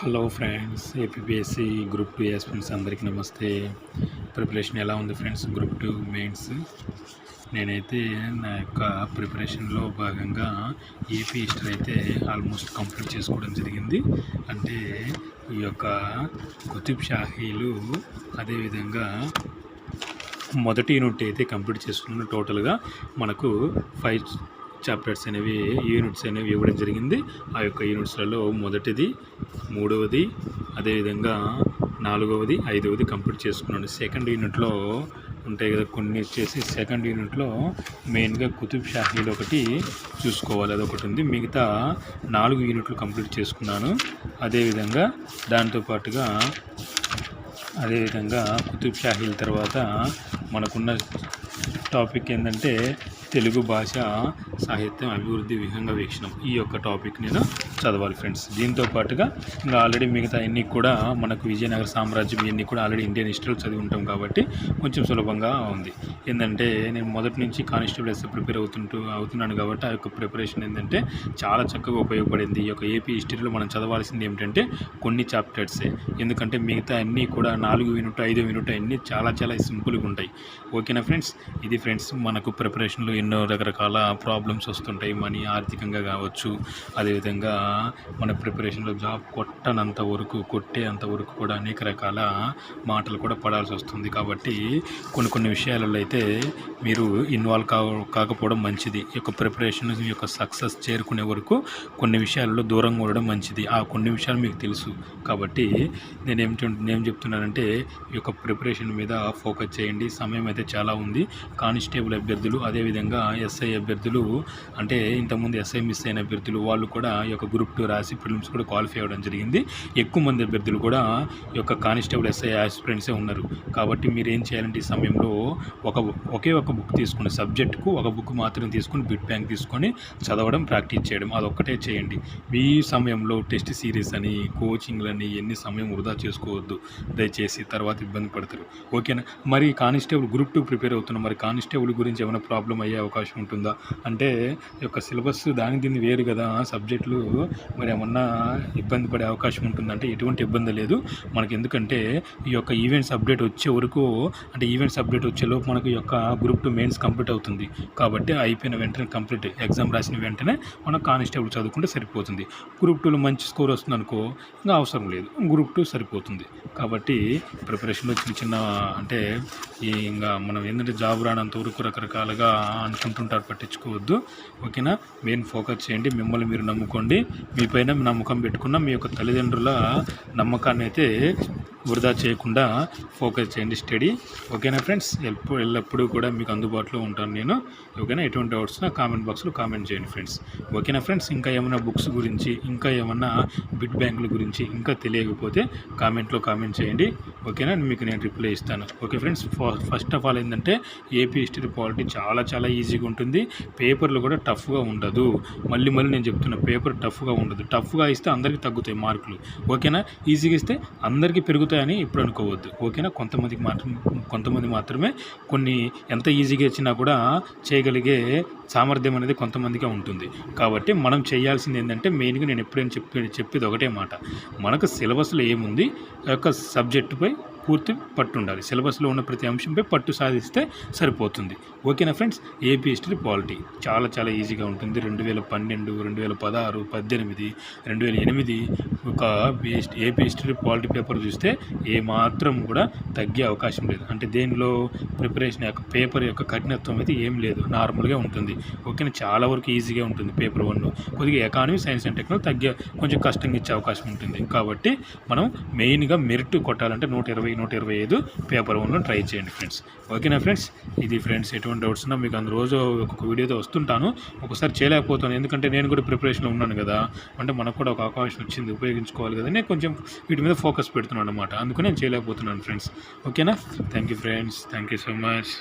Hello friends APPSC group two friends అందరికీ నమస్తే. Preparation ఎలా ఉంది ఫ్రెండ్స్ గ్రూప్ టూ మెయిన్స్? నేనైతే నా యొక్క ప్రిపరేషన్లో భాగంగా ఏపీ హిస్టరీ అయితే ఆల్మోస్ట్ కంప్లీట్ చేసుకోవడం జరిగింది. అంటే ఈ యొక్క కుతుబ్ షాహీలు అదేవిధంగా మొదటి యూనిట్ అయితే కంప్లీట్ చేసుకున్న టోటల్గా. మనకు ఫైవ్ చాప్టర్స్ అనేవి యూనిట్స్ అనేవి ఇవ్వడం జరిగింది. ఆ యొక్క యూనిట్స్లలో మొదటిది మూడవది అదేవిధంగా నాలుగవది ఐదవది కంప్లీట్ చేసుకున్నాను. సెకండ్ యూనిట్లో ఉంటాయి కదా కొన్ని వచ్చేసి సెకండ్ యూనిట్లో మెయిన్గా కుతుబ్ షాహీలు ఒకటి చూసుకోవాలి అది ఒకటి ఉంది. మిగతా నాలుగు యూనిట్లు కంప్లీట్ చేసుకున్నాను. అదేవిధంగా దాంతోపాటుగా అదేవిధంగా కుతుబ్ షాహీల తర్వాత మనకున్న టాపిక్ ఏంటంటే తెలుగు భాష సాహిత్యం అభివృద్ధి విహంగ వీక్షణం. ఈ యొక్క టాపిక్ నేను చదవాలి ఫ్రెండ్స్. దీంతో పాటుగా ఇంకా ఆల్రెడీ మిగతా అన్నీ కూడా మనకు విజయనగర సామ్రాజ్యం ఇవన్నీ కూడా ఆల్రెడీ ఇండియన్ హిస్టరీలో చదివి ఉంటాం కాబట్టి కొంచెం సులభంగా ఉంది. ఏంటంటే నేను మొదటి నుంచి కానిస్టేబుల్ ఎస్ ప్రిపేర్ అవుతుంటూ అవుతున్నాను కాబట్టి ఆ యొక్క ప్రిపరేషన్ ఏంటంటే చాలా చక్కగా ఉపయోగపడింది. ఈ యొక్క ఏపీ హిస్టరీలో మనం చదవాల్సింది ఏమిటంటే కొన్ని చాప్టర్సే. ఎందుకంటే మిగతా అన్నీ కూడా నాలుగు యూనిట్ ఐదు యూనిట్ అన్నీ చాలా చాలా సింపుల్గా ఉంటాయి. ఓకేనా ఫ్రెండ్స్? ఇది ఫ్రెండ్స్ మనకు ప్రిపరేషన్లో ఎన్నో రకరకాల ప్రాబ్లమ్స్ వస్తుంటాయి. మనీ ఆర్థికంగా కావచ్చు అదేవిధంగా మన ప్రిపరేషన్లో జాబ్ కొట్టనంత వరకు కొట్టేంత వరకు కూడా అనేక రకాల మాటలు కూడా పడాల్సి వస్తుంది. కాబట్టి కొన్ని కొన్ని విషయాలలో అయితే మీరు ఇన్వాల్వ్ కా కాకపోవడం మంచిది. ఈ యొక్క ప్రిపరేషన్ యొక్క సక్సెస్ చేరుకునే వరకు కొన్ని విషయాలలో దూరంగా ఉండడం మంచిది. ఆ కొన్ని విషయాలు మీకు తెలుసు. కాబట్టి నేను ఏం నేను చెప్తున్నానంటే ఈ యొక్క ప్రిపరేషన్ మీద ఫోకస్ చేయండి. సమయం అయితే చాలా ఉంది. కానిస్టేబుల్ అభ్యర్థులు అదేవిధంగా ఎస్ఐ అభ్యర్థులు అంటే ఇంతకుముందు ఎస్ఐ మిస్ అయిన అభ్యర్థులు వాళ్ళు కూడా ఈ యొక్క గ్రూప్ టూ రాసి ఫిల్మ్స్ కూడా క్వాలిఫై అవ్వడం జరిగింది. ఎక్కువ మంది అభ్యర్థులు కూడా ఈ యొక్క కానిస్టేబుల్ ఎస్ఐ ఆస్పిరెంట్సే ఉన్నారు. కాబట్టి మీరు ఏం చేయాలంటే ఈ సమయంలో ఒక ఒకే ఒక బుక్ తీసుకుని సబ్జెక్టుకు ఒక బుక్ మాత్రం తీసుకుని బిట్ బ్యాంక్ తీసుకొని చదవడం ప్రాక్టీస్ చేయడం అదొక్కటే చేయండి. మీ సమయంలో టెస్ట్ సిరీస్ అని కోచింగ్లని ఎన్ని సమయం వృధా చేసుకోవద్దు. దయచేసి తర్వాత ఇబ్బంది పడతారు. ఓకేనా? మరి కానిస్టేబుల్ గ్రూప్ టూ ప్రిపేర్ అవుతున్నాం మరి కానిస్టేబుల్ గురించి ఏమైనా ప్రాబ్లం అయ్యే అవకాశం ఉంటుందా? అంటే ఈ యొక్క సిలబస్ దాని దీన్ని వేరు కదా సబ్జెక్టులు మరి ఏమన్నా ఇబ్బంది పడే అవకాశం ఉంటుందంటే ఎటువంటి ఇబ్బంది లేదు. మనకి ఎందుకంటే ఈ యొక్క ఈవెంట్స్ అప్డేట్ వచ్చే వరకు అంటే ఈవెంట్స్ అప్డేట్ వచ్చేలోపు మనకు ఈ యొక్క గ్రూప్ టూ మెయిన్స్ కంప్లీట్ అవుతుంది. కాబట్టి అయిపోయిన వెంటనే కంప్లీట్ ఎగ్జామ్ రాసిన వెంటనే మనం కానిస్టేబుల్ చదువుకుంటే సరిపోతుంది. గ్రూప్ టూలో మంచి స్కోర్ వస్తుంది అనుకో ఇంకా అవసరం లేదు. గ్రూప్ టూ సరిపోతుంది. కాబట్టి ప్రిపరేషన్లో చిన్న చిన్న అంటే ఈ ఇంకా మనం ఏంటంటే జాబ్ రానంత వరకు రకరకాలుగా అనుకుంటుంటారు పట్టించుకోవద్దు. ఓకేనా? మెయిన్ ఫోకస్ చేయండి. మిమ్మల్ని మీరు నమ్ముకోండి. మీ పైన నమ్మకం పెట్టుకున్న మీ యొక్క తల్లిదండ్రుల నమ్మకాన్ని అయితే వృధా చేయకుండా ఫోకస్ చేయండి స్టడీ. ఓకేనా ఫ్రెండ్స్? ఎప్పుడు ఎల్లప్పుడూ కూడా మీకు అందుబాటులో ఉంటాను నేను. ఓకేనా? ఎటువంటి డౌట్స్ నా కామెంట్ బాక్స్లో కామెంట్ చేయండి ఫ్రెండ్స్. ఓకేనా ఫ్రెండ్స్? ఇంకా ఏమైనా బుక్స్ గురించి ఇంకా ఏమన్నా బిడ్ బ్యాంకుల గురించి ఇంకా తెలియకపోతే కామెంట్లో కామెంట్ చేయండి. ఓకేనా? మీకు నేను రిప్లై ఇస్తాను. Okay friends? First of all ఏంటంటే ఏపీ హిస్టరీ పాలిటీ చాలా చాలా ఈజీగా ఉంటుంది. పేపర్లు కూడా టఫ్గా ఉండదు. మళ్ళీ మళ్ళీ నేను చెప్తున్నా పేపర్ టఫ్గా ఉండదు. టఫ్గా ఇస్తే అందరికీ తగ్గుతాయి మార్కులు. ఓకేనా? ఈజీగా ఇస్తే అందరికీ దొరుకుతాయని ఇప్పుడు అనుకోవద్దు. ఓకేనా? కొంతమందికి మాత్రం కొంతమంది మాత్రమే కొన్ని ఎంత ఈజీగా ఇచ్చినా కూడా చేయగలిగే సామర్థ్యం అనేది కొంతమందికే ఉంటుంది. కాబట్టి మనం చేయాల్సింది ఏంటంటే మెయిన్గా నేను ఎప్పుడైనా చెప్పి చెప్పేది ఒకటే మాట. మనకు సిలబస్లో ఏముంది? యొక్క సబ్జెక్టుపై పూర్తి పట్టు ఉండాలి. సిలబస్లో ఉన్న ప్రతి అంశంపై పట్టు సాధిస్తే సరిపోతుంది. ఓకేనా ఫ్రెండ్స్? AP history polity. చాలా చాలా ఈజీగా ఉంటుంది. రెండు వేల పన్నెండు రెండు వేల పదహారు పద్దెనిమిది రెండు వేల ఎనిమిది ఒక ఏపీ హిస్టరీ పాలిటీ పేపర్ చూస్తే ఏమాత్రం కూడా తగ్గే అవకాశం లేదు. అంటే దేనిలో ప్రిపరేషన్ యొక్క పేపర్ యొక్క కఠినత్వం అయితే ఏం లేదు. నార్మల్గా ఉంటుంది. ఓకేనా చాలా వరకు ఈజీగా ఉంటుంది పేపర్ వన్ కొద్దిగా ఎకానమీ సైన్స్ అండ్ టెక్నాలజీ తగ్గే కొంచెం కష్టంగా ఇచ్చే అవకాశం ఉంటుంది. కాబట్టి మనం మెయిన్గా మెరిట్ కొట్టాలంటే నూట ఇరవై నూట ఇరవై ఐదు పేపర్ వన్లో ట్రై చేయండి ఫ్రెండ్స్. ఓకేనా ఫ్రెండ్స్? ఇది ఫ్రెండ్స్ ఎటువంటి డౌట్స్ ఉన్నా మీకు అందులో రోజు ఒక్కొక్క వీడియోతో వస్తుంటాను. ఒకసారి చేయలేకపోతాను ఎందుకంటే నేను కూడా ప్రిపరేషన్లో ఉన్నాను కదా. అంటే మనకు కూడా ఒక అవకాశం వచ్చింది ఉపయోగించుకోవాలి కదా నేను కొంచెం వీటి మీద ఫోకస్ పెడుతున్నాను అనమాట అందుకని నేను చేయలేకపోతున్నాను ఫ్రెండ్స్. ఓకేనా? Thank you friends thank you so much.